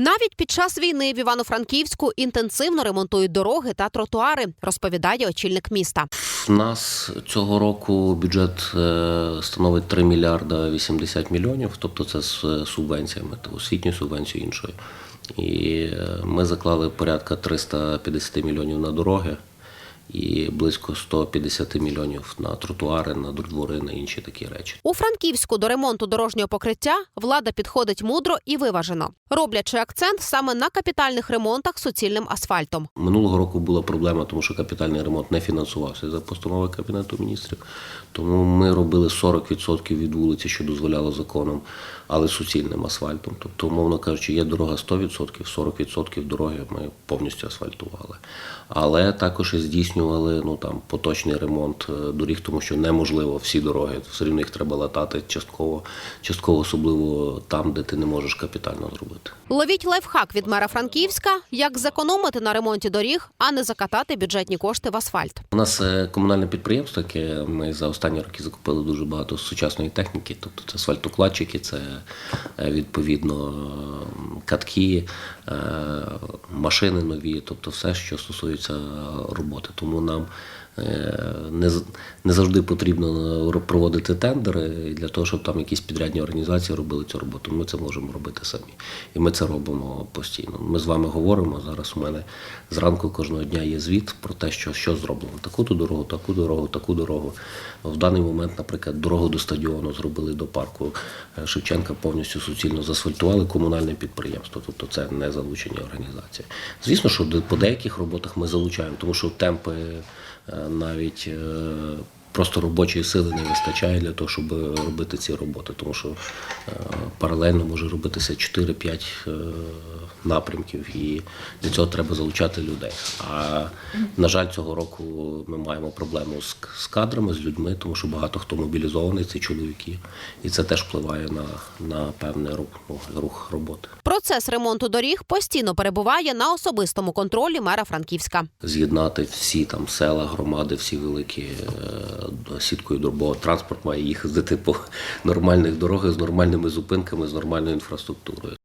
Навіть під час війни в Івано-Франківську інтенсивно ремонтують дороги та тротуари, розповідає очільник міста. У нас цього року бюджет е, становить 3 мільярда 80 мільйонів, тобто це з е, субвенціями, освітньою субвенцією іншою. І е, ми заклали порядка 350 мільйонів на дороги і близько 150 мільйонів на тротуари, на двори, на інші такі речі. У Франківську до ремонту дорожнього покриття влада підходить мудро і виважено, роблячи акцент саме на капітальних ремонтах суцільним асфальтом. Минулого року була проблема, тому що капітальний ремонт не фінансувався за постановою Кабінету міністрів. Тому ми робили 40% від вулиці, що дозволяло законом, але суцільним асфальтом. Тобто, умовно кажучи, є дорога 100%, 40% дороги ми повністю асфальтували. Але також і здійснювали ну там поточний ремонт е, доріг, тому що неможливо всі дороги, все рівно їх треба латати частково, частково особливо там, де ти не можеш капітально зробити. Ловіть лайфхак від мера Франківська, як зекономити на ремонті доріг, а не закатати бюджетні кошти в асфальт. У нас е, комунальне підприємство, яке ми за останні роки закупили дуже багато сучасної техніки, тобто це асфальтокладчики, це е, відповідно катки, машини нові, тобто все, що стосується роботи. Тому нам е, не, не завжди потрібно е, проводити тендери для того, щоб там якісь підрядні організації робили цю роботу. Ми це можемо робити самі. І ми це робимо постійно. Ми з вами говоримо. Зараз у мене зранку кожного дня є звіт про те, що, що зроблено. Таку-то дорогу, таку дорогу, таку дорогу. В даний момент, наприклад, дорогу до стадіону зробили до парку е, Шевченка повністю суцільно засфальтували комунальне підприємство, тобто це не залучені організації. Звісно, що по деяких роботах ми залучаємо, тому що темпи е, навіть. е, Просто робочої сили не вистачає для того, щоб робити ці роботи, тому що е, паралельно може робитися 4-5 е, напрямків, і для цього треба залучати людей. А на жаль, цього року ми маємо проблему з кадрами, з людьми, тому що багато хто мобілізований, це чоловіки, і це теж впливає на, на певний рух, ну, рух роботи. Процес ремонту доріг постійно перебуває на особистому контролі мера Франківська. з'єднати всі там села, громади, всі великі е, сіткою дробового транспорт має їхати по нормальних дорогах з нормальними зупинками, з нормальною інфраструктурою.